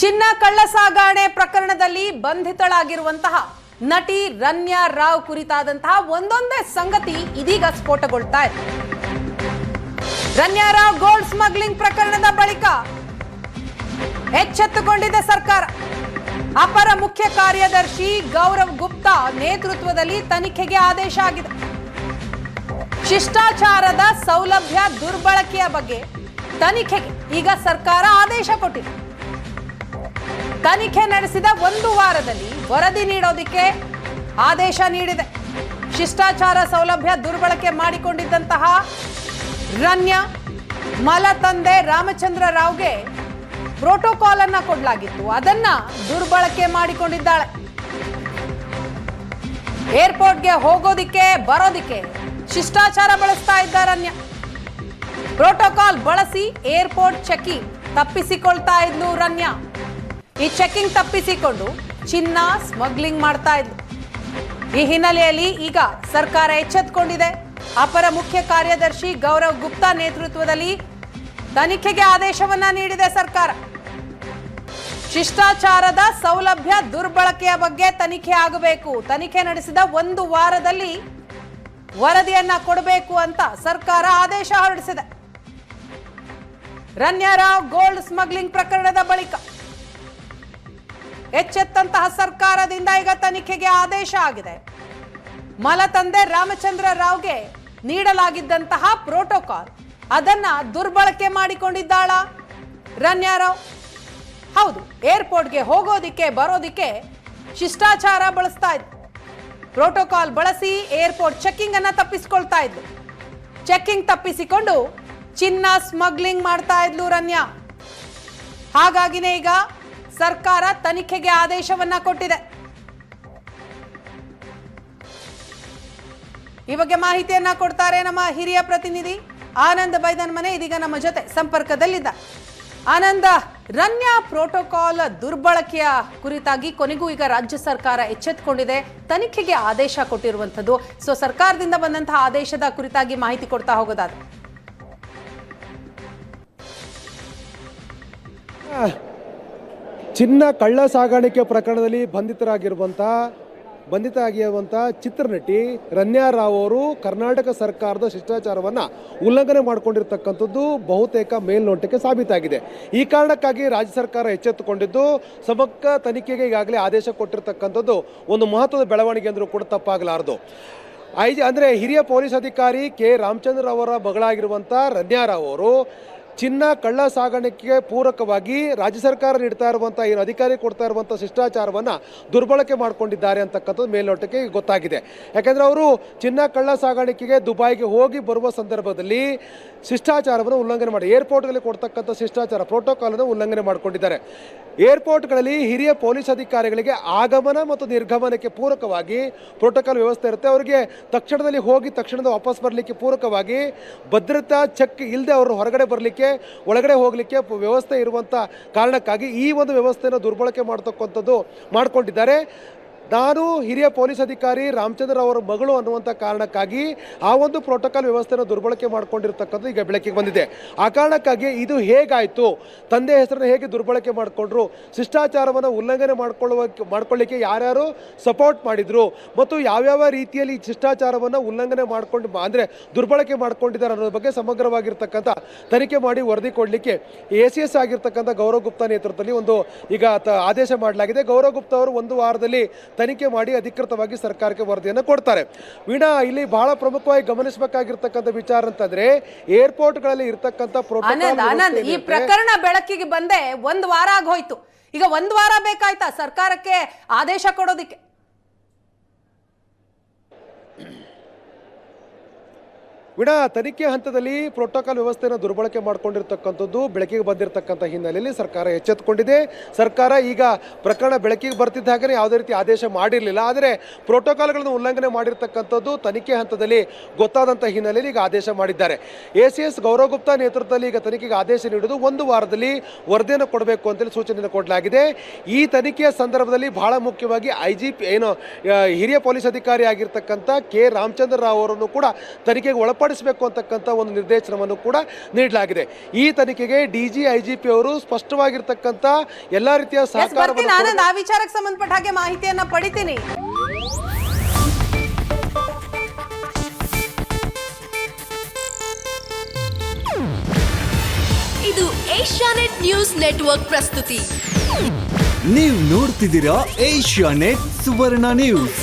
ಚಿನ್ನ ಕಳ್ಳ ಸಾಗಾಣೆ ಪ್ರಕರಣದಲ್ಲಿ ಬಂಧಿತಳಾಗಿರುವಂತಹ ನಟಿ ರನ್ಯಾ ರಾವ್ ಕುರಿತಾದಂತಹ ಒಂದೊಂದೇ ಸಂಗತಿ ಇದೀಗ ಸ್ಫೋಟಗೊಳ್ತಾ ಇದೆ. ರನ್ಯಾ ರಾವ್ ಗೋಲ್ಡ್ ಸ್ಮಗ್ಲಿಂಗ್ ಪ್ರಕರಣದ ಬಳಿಕ ಎಚ್ಚೆತ್ತುಕೊಂಡಿದೆ ಸರ್ಕಾರ. ಅಪರ ಮುಖ್ಯ ಕಾರ್ಯದರ್ಶಿ ಗೌರವ್ ಗುಪ್ತಾ ನೇತೃತ್ವದಲ್ಲಿ ತನಿಖೆಗೆ ಆದೇಶ ಆಗಿದೆ. ಶಿಷ್ಟಾಚಾರದ ಸೌಲಭ್ಯ ದುರ್ಬಳಕೆಯ ಬಗ್ಗೆ ತನಿಖೆಗೆ ಈಗ ಸರ್ಕಾರ ಆದೇಶ ಕೊಟ್ಟಿದೆ. ತನಿಖೆ ನಡೆಸಿದ ಒಂದು ವಾರದಲ್ಲಿ ವರದಿ ನೀಡೋದಿಕ್ಕೆ ಆದೇಶ ನೀಡಿದೆ. ಶಿಷ್ಟಾಚಾರ ಸೌಲಭ್ಯ ದುರ್ಬಳಕೆ ಮಾಡಿಕೊಂಡಿದ್ದಂತಹ ರನ್ಯಾ, ಮಲತಂದೆ ರಾಮಚಂದ್ರ ರಾವ್ಗೆ ಪ್ರೋಟೋಕಾಲ್ ಅನ್ನ ಕೊಡಲಾಗಿತ್ತು. ಅದನ್ನ ದುರ್ಬಳಕೆ ಮಾಡಿಕೊಂಡಿದ್ದಾಳೆ. ಏರ್ಪೋರ್ಟ್ಗೆ ಹೋಗೋದಿಕ್ಕೆ, ಬರೋದಿಕ್ಕೆ ಶಿಷ್ಟಾಚಾರ ಬಳಸ್ತಾ ಇದ್ದ ರನ್ಯ. ಪ್ರೋಟೋಕಾಲ್ ಬಳಸಿ ಏರ್ಪೋರ್ಟ್ ಚೆಕಿಂಗ್ ತಪ್ಪಿಸಿಕೊಳ್ತಾ ಇದ್ಲು ರನ್ಯಾ. ಈ ಚೆಕಿಂಗ್ ತಪ್ಪಿಸಿಕೊಂಡು ಚಿನ್ನ ಸ್ಮಗ್ಲಿಂಗ್ ಮಾಡ್ತಾ ಇದ್ರು ಈ ಹಿನ್ನೆಲೆಯಲ್ಲಿ ಈಗ ಸರ್ಕಾರ ಎಚ್ಚೆತ್ತುಕೊಂಡಿದೆ ಅಪರ ಮುಖ್ಯ ಕಾರ್ಯದರ್ಶಿ ಗೌರವ್ ಗುಪ್ತಾ ನೇತೃತ್ವದಲ್ಲಿ ತನಿಖೆಗೆ ಆದೇಶವನ್ನ ನೀಡಿದೆ ಸರ್ಕಾರ. ಶಿಷ್ಟಾಚಾರದ ಸೌಲಭ್ಯ ದುರ್ಬಳಕೆಯ ಬಗ್ಗೆ ತನಿಖೆ ಆಗಬೇಕು. ತನಿಖೆ ನಡೆಸಿದ ಒಂದು ವಾರದಲ್ಲಿ ವರದಿಯನ್ನ ಕೊಡಬೇಕು ಅಂತ ಸರ್ಕಾರ ಆದೇಶ ಹೊರಡಿಸಿದೆ. ರನ್ಯಾರಾವ್ ಗೋಲ್ಡ್ ಸ್ಮಗ್ಲಿಂಗ್ ಪ್ರಕರಣದ ಬಳಿಕ ಎಚ್ಚೆತ್ತಂತಹ ಸರ್ಕಾರದಿಂದ ಈಗ ತನಿಖೆಗೆ ಆದೇಶ ಆಗಿದೆ. ಮಲತಂದೆ ರಾಮಚಂದ್ರ ರಾವ್ಗೆ ನೀಡಲಾಗಿದ್ದಂತಹ ಪ್ರೋಟೋಕಾಲ್, ಅದನ್ನ ದುರ್ಬಳಕೆ ಮಾಡಿಕೊಂಡಿದ್ದಾಳ? ರನ್ಯಾರಾವ್ ಹೌದು, ಏರ್ಪೋರ್ಟ್ಗೆ ಹೋಗೋದಿಕ್ಕೆ, ಬರೋದಿಕ್ಕೆ ಶಿಷ್ಟಾಚಾರ ಬಳಸ್ತಾ ಇದ್ಲು. ಪ್ರೋಟೋಕಾಲ್ ಬಳಸಿ ಏರ್ಪೋರ್ಟ್ ಚೆಕ್ಕಿಂಗ್ ಅನ್ನ ತಪ್ಪಿಸ್ಕೊಳ್ತಾ ಇದ್ಲು. ಚೆಕ್ಕಿಂಗ್ ತಪ್ಪಿಸಿಕೊಂಡು ಚಿನ್ನ ಸ್ಮಗ್ಲಿಂಗ್ ಮಾಡ್ತಾ ಇದ್ಲು ರನ್ಯಾ. ಹಾಗಾಗಿನೇ ಈಗ ಸರ್ಕಾರ ತನಿಖೆಗೆ ಆದೇಶವನ್ನ ಕೊಟ್ಟಿದೆ. ಈ ಬಗ್ಗೆ ಮಾಹಿತಿಯನ್ನ ಕೊಡ್ತಾರೆ ನಮ್ಮ ಹಿರಿಯ ಪ್ರತಿನಿಧಿ ಆನಂದ್ ಬೈದನ್ ಮನೆ. ಇದೀಗ ನಮ್ಮ ಜೊತೆ ಸಂಪರ್ಕದಲ್ಲಿದ್ದ ಆನಂದ, ರನ್ಯಾ ಪ್ರೋಟೋಕಾಲ್ ದುರ್ಬಳಕೆಯ ಕುರಿತಾಗಿ ಕೊನೆಗೂ ಈಗ ರಾಜ್ಯ ಸರ್ಕಾರ ಎಚ್ಚೆತ್ತುಕೊಂಡಿದೆ ತನಿಖೆಗೆ ಆದೇಶ ಕೊಟ್ಟಿರುವಂಥದ್ದು. ಸೊ ಸರ್ಕಾರದಿಂದ ಬಂದಂತಹ ಆದೇಶದ ಕುರಿತಾಗಿ ಮಾಹಿತಿ ಕೊಡ್ತಾ ಹೋಗೋದಾದ್ರೆ. ಚಿನ್ನ ಕಳ್ಳ ಸಾಗಾಣಿಕೆ ಪ್ರಕರಣದಲ್ಲಿ ಬಂಧಿತರಾಗಿರುವಂಥ ಬಂಧಿತರಾಗಿರುವಂಥ ಚಿತ್ರನಟಿ ರನ್ಯಾ ರಾವ್ ಅವರು ಕರ್ನಾಟಕ ಸರ್ಕಾರದ ಶಿಷ್ಟಾಚಾರವನ್ನು ಉಲ್ಲಂಘನೆ ಮಾಡಿಕೊಂಡಿರ್ತಕ್ಕಂಥದ್ದು ಬಹುತೇಕ ಮೇಲ್ನೋಟಕ್ಕೆ ಸಾಬೀತಾಗಿದೆ. ಈ ಕಾರಣಕ್ಕಾಗಿ ರಾಜ್ಯ ಸರ್ಕಾರ ಎಚ್ಚೆತ್ತುಕೊಂಡಿದ್ದು ಸಮಗ್ರ ತನಿಖೆಗೆ ಈಗಾಗಲೇ ಆದೇಶ ಕೊಟ್ಟಿರ್ತಕ್ಕಂಥದ್ದು ಒಂದು ಮಹತ್ವದ ಬೆಳವಣಿಗೆ ಅಂದರೂ ಕೂಡ ತಪ್ಪಾಗಲಾರದು. ಐ ಜಿ ಅಂದರೆ ಹಿರಿಯ ಪೊಲೀಸ್ ಅಧಿಕಾರಿ ಕೆ ರಾಮಚಂದ್ರ ಅವರ ಮಗಳಾಗಿರುವಂಥ ರನ್ಯಾ ರಾವ್ ಅವರು ಚಿನ್ನ ಕಳ್ಳ ಸಾಗಾಣಿಕೆಗೆ ಪೂರಕವಾಗಿ ರಾಜ್ಯ ಸರ್ಕಾರ ನೀಡ್ತಾ ಇರುವಂಥ ಏನು ಅಧಿಕಾರಿ ಕೊಡ್ತಾ ಇರುವಂಥ ಶಿಷ್ಟಾಚಾರವನ್ನು ದುರ್ಬಳಕೆ ಮಾಡಿಕೊಂಡಿದ್ದಾರೆ ಅಂತಕ್ಕಂಥದ್ದು ಮೇಲ್ನೋಟಕ್ಕೆ ಗೊತ್ತಾಗಿದೆ. ಯಾಕೆಂದರೆ ಅವರು ಚಿನ್ನ ಕಳ್ಳ ಸಾಗಾಣಿಕೆಗೆ ದುಬೈಗೆ ಹೋಗಿ ಬರುವ ಸಂದರ್ಭದಲ್ಲಿ ಶಿಷ್ಟಾಚಾರವನ್ನು ಉಲ್ಲಂಘನೆ ಮಾಡಿ ಏರ್ಪೋರ್ಟ್ಗಳಲ್ಲಿ ಕೊಡ್ತಕ್ಕಂಥ ಶಿಷ್ಟಾಚಾರ ಪ್ರೋಟೋಕಾಲನ್ನು ಉಲ್ಲಂಘನೆ ಮಾಡಿಕೊಂಡಿದ್ದಾರೆ. ಏರ್ಪೋರ್ಟ್ಗಳಲ್ಲಿ ಹಿರಿಯ ಪೊಲೀಸ್ ಅಧಿಕಾರಿಗಳಿಗೆ ಆಗಮನ ಮತ್ತು ನಿರ್ಗಮನಕ್ಕೆ ಪೂರಕವಾಗಿ ಪ್ರೋಟೋಕಾಲ್ ವ್ಯವಸ್ಥೆ ಇರುತ್ತೆ. ಅವರಿಗೆ ತಕ್ಷಣದಲ್ಲಿ ಹೋಗಿ ತಕ್ಷಣದ ವಾಪಸ್ ಬರಲಿಕ್ಕೆ ಪೂರಕವಾಗಿ ಭದ್ರತಾ ಚೆಕ್ ಇಲ್ಲದೆ ಅವರು ಹೊರಗಡೆ ಬರಲಿಕ್ಕೆ ಒಳಗಡೆ ಹೋಗಲಿಕ್ಕೆ ವ್ಯವಸ್ಥೆ ಇರುವಂಥ ಕಾರಣಕ್ಕಾಗಿ ಈ ಒಂದು ವ್ಯವಸ್ಥೆಯನ್ನು ದುರ್ಬಳಕೆ ಮಾಡ್ತಕ್ಕಂಥದ್ದು ಮಾಡಿಕೊಂಡಿದ್ದಾರೆ. ನಾನು ಹಿರಿಯ ಪೊಲೀಸ್ ಅಧಿಕಾರಿ ರಾಮಚಂದ್ರ ಅವರ ಮಗಳು ಅನ್ನುವಂಥ ಕಾರಣಕ್ಕಾಗಿ ಆ ಒಂದು ಪ್ರೋಟೋಕಾಲ್ ವ್ಯವಸ್ಥೆಯನ್ನು ದುರ್ಬಳಕೆ ಮಾಡಿಕೊಂಡಿರ್ತಕ್ಕಂಥದ್ದು ಈಗ ಬೆಳಕಿಗೆ ಬಂದಿದೆ. ಆ ಕಾರಣಕ್ಕಾಗಿ ಇದು ಹೇಗಾಯಿತು? ತಂದೆ ಹೆಸರನ್ನು ಹೇಗೆ ದುರ್ಬಳಕೆ ಮಾಡಿಕೊಂಡ್ರು? ಶಿಷ್ಟಾಚಾರವನ್ನು ಉಲ್ಲಂಘನೆ ಮಾಡಿಕೊಳ್ಳುವ ಮಾಡ್ಕೊಳ್ಳಿಕ್ಕೆ ಯಾರ್ಯಾರು ಸಪೋರ್ಟ್ ಮಾಡಿದ್ರು? ಮತ್ತು ಯಾವ್ಯಾವ ರೀತಿಯಲ್ಲಿ ಶಿಷ್ಟಾಚಾರವನ್ನು ಉಲ್ಲಂಘನೆ ಮಾಡ್ಕೊಂಡು ಅಂದರೆ ದುರ್ಬಳಕೆ ಮಾಡಿಕೊಂಡಿದ್ದಾರೆ ಅನ್ನೋದ್ರ ಬಗ್ಗೆ ಸಮಗ್ರವಾಗಿರ್ತಕ್ಕಂಥ ತನಿಖೆ ಮಾಡಿ ವರದಿ ಕೊಡಲಿಕ್ಕೆ ಎ ಸಿ ಎಸ್ ಆಗಿರ್ತಕ್ಕಂಥ ಗೌರವ್ ಗುಪ್ತಾ ನೇತೃತ್ವದಲ್ಲಿ ಒಂದು ಈಗ ಆದೇಶ ಮಾಡಲಾಗಿದೆ. ಗೌರವ್ ಗುಪ್ತಾ ಅವರು ಒಂದು ವಾರದಲ್ಲಿ ತನಿಖೆ ಮಾಡಿ ಅಧಿಕೃತವಾಗಿ ಸರ್ಕಾರಕ್ಕೆ ವರದಿಯನ್ನು ಕೊಡ್ತಾರೆ. ವೀಣಾ ಇಲ್ಲಿ ಬಹಳ ಪ್ರಮುಖವಾಗಿ ಗಮನಿಸಬೇಕಾಗಿರ್ತಕ್ಕಂಥ ವಿಚಾರ ಅಂತಂದ್ರೆ ಏರ್ಪೋರ್ಟ್ಗಳಲ್ಲಿ ಇರ್ತಕ್ಕಂಥ ಪ್ರೋಟೋಕಾಲ್ ಈ ಪ್ರಕರಣ ಬೆಳಕಿಗೆ ಬಂದೆ ಒಂದ್ ವಾರ ಆಗೋಯ್ತು. ಈಗ ಒಂದ್ ವಾರ ಬೇಕಾಯ್ತಾ ಸರ್ಕಾರಕ್ಕೆ ಆದೇಶ ಕೊಡೋದಿಕ್ಕೆ? ವಿಡ, ತನಿಖೆ ಹಂತದಲ್ಲಿ ಪ್ರೋಟೋಕಾಲ್ ವ್ಯವಸ್ಥೆಯನ್ನು ದುರ್ಬಳಕೆ ಮಾಡಿಕೊಂಡಿರ್ತಕ್ಕಂಥದ್ದು ಬೆಳಕಿಗೆ ಬಂದಿರತಕ್ಕಂಥ ಹಿನ್ನೆಲೆಯಲ್ಲಿ ಸರ್ಕಾರ ಎಚ್ಚೆತ್ತುಕೊಂಡಿದೆ. ಸರ್ಕಾರ ಈಗ ಪ್ರಕರಣ ಬೆಳಕಿಗೆ ಬರ್ತಿದ್ದ ಹಾಗೆ ಯಾವುದೇ ರೀತಿ ಆದೇಶ ಮಾಡಿರಲಿಲ್ಲ. ಆದರೆ ಪ್ರೋಟೋಕಾಲ್ಗಳನ್ನು ಉಲ್ಲಂಘನೆ ಮಾಡಿರ್ತಕ್ಕಂಥದ್ದು ತನಿಖೆ ಹಂತದಲ್ಲಿ ಗೊತ್ತಾದಂಥ ಹಿನ್ನೆಲೆಯಲ್ಲಿ ಈಗ ಆದೇಶ ಮಾಡಿದ್ದಾರೆ. A C S Gaurav Gupta ನೇತೃತ್ವದಲ್ಲಿ ಈಗ ತನಿಖೆಗೆ ಆದೇಶ ನೀಡುವುದು ಒಂದು ವಾರದಲ್ಲಿ ವರದಿಯನ್ನು ಕೊಡಬೇಕು ಅಂತೇಳಿ ಸೂಚನೆಯನ್ನು ಕೊಡಲಾಗಿದೆ. ಈ ತನಿಖೆಯ ಸಂದರ್ಭದಲ್ಲಿ ಬಹಳ ಮುಖ್ಯವಾಗಿ ಐ ಜಿ ಪಿ ಏನು ಹಿರಿಯ ಪೊಲೀಸ್ ಅಧಿಕಾರಿ ಆಗಿರ್ತಕ್ಕಂಥ ಕೆ. ರಾಮಚಂದ್ರ ರಾವ್ ಅವರನ್ನು ಕೂಡ ತನಿಖೆಗೆ ಒಳಪಡಿಸಿ ಒಳಪಡಿಸಬೇಕು ಅಂತಕ್ಕಂಥ ಒಂದು ನಿರ್ದೇಶನವನ್ನು ಕೂಡ ನೀಡಲಾಗಿದೆ. ಈ ತನಿಖೆಗೆ D G I G P ಅವರು ಸ್ಪಷ್ಟವಾಗಿರ್ತಕ್ಕಂಥ ಎಲ್ಲ ರೀತಿಯ ಸಹಕಾರ ಆ ವಿಚಾರಕ್ಕೆ ಸಂಬಂಧಪಟ್ಟ ಹಾಗೆ ಮಾಹಿತಿಯನ್ನ ಪಡಿತೀನಿ. ಇದು ಏಷ್ಯಾನೆಟ್ ನ್ಯೂಸ್ ನೆಟ್ವರ್ಕ್ ಪ್ರಸ್ತುತಿ. ನೀವು ನೋಡ್ತಿದ್ದೀರಾ ಏಷ್ಯಾನೆಟ್ ಸುವರ್ಣ ನ್ಯೂಸ್.